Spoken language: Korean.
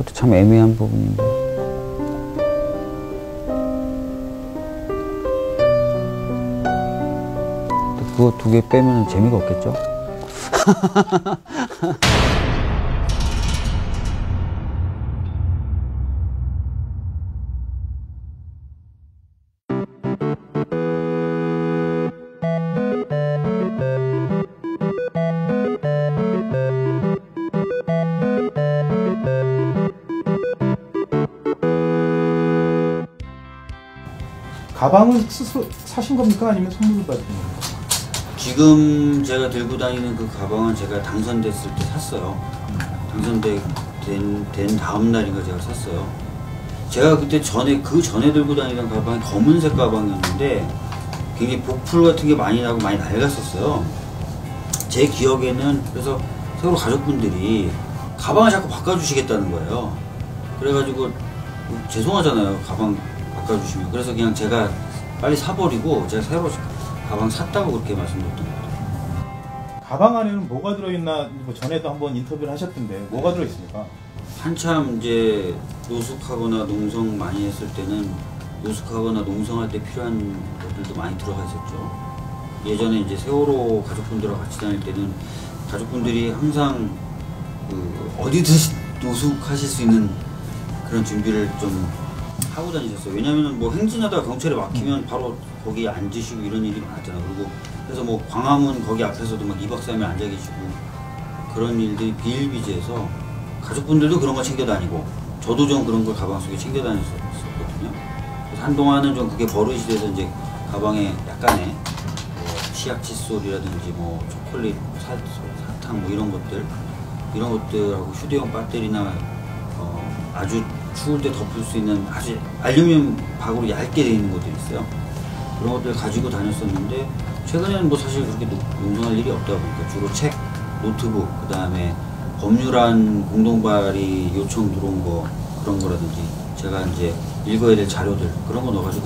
그것도 참 애매한 부분인데. 그거 두 개 빼면 재미가 없겠죠? 가방은 스스로 사신 겁니까? 아니면 선물로 받은 겁니까? 지금 제가 들고 다니는 그 가방은 제가 당선됐을 때 샀어요. 당선된 된 다음 날인가 제가 샀어요. 제가 그때 전에 그 전에 들고 다니던 가방이 검은색 가방이었는데 굉장히 복풀 같은 게 많이 나고 많이 낡았었어요. 제 기억에는 그래서 세월호 가족분들이 가방을 자꾸 바꿔주시겠다는 거예요. 그래가지고 죄송하잖아요. 가방 바꿔주시면. 그래서 그냥 제가 빨리 사버리고 제가 새로 가방 샀다고 그렇게 말씀드렸던 거예요. 가방 안에는 뭐가 들어있나 뭐 전에도 한번 인터뷰를 하셨던데 뭐가 들어있습니까? 한참 이제 노숙하거나 농성 많이 했을 때는 노숙하거나 농성할 때 필요한 것들도 많이 들어가 있었죠. 예전에 이제 세월호 가족분들하고 같이 다닐 때는 가족분들이 항상 그 어디든 노숙하실 수 있는 그런 준비를 좀 하고 다니셨어요. 왜냐면은 뭐 행진하다가 경찰에 막히면 바로 거기 앉으시고 이런 일이 많았잖아요. 그리고 그래서 뭐 광화문 거기 앞에서도 막 2박 3일 앉아 계시고 그런 일들이 비일비재해서 가족분들도 그런 걸 챙겨 다니고 저도 좀 그런 걸 가방 속에 챙겨 다녔었거든요. 그래서 한동안은 좀 그게 버릇이 돼서 이제 가방에 약간의 뭐 치약 칫솔이라든지 뭐 초콜릿, 사, 사탕 뭐 이런 것들 이런 것들하고 휴대용 배터리나 어, 아주 추울 때 덮을 수 있는 아주 알루미늄 박으로 얇게 되어 있는 것들이 있어요. 그런 것들 가지고 다녔었는데 최근에는 뭐 사실 그렇게 노- 농성할 일이 없다 보니까 주로 책, 노트북, 그 다음에 법률안 공동발의 요청 들어온 거 그런 거라든지 제가 이제 읽어야 될 자료들 그런 거 넣어가지고.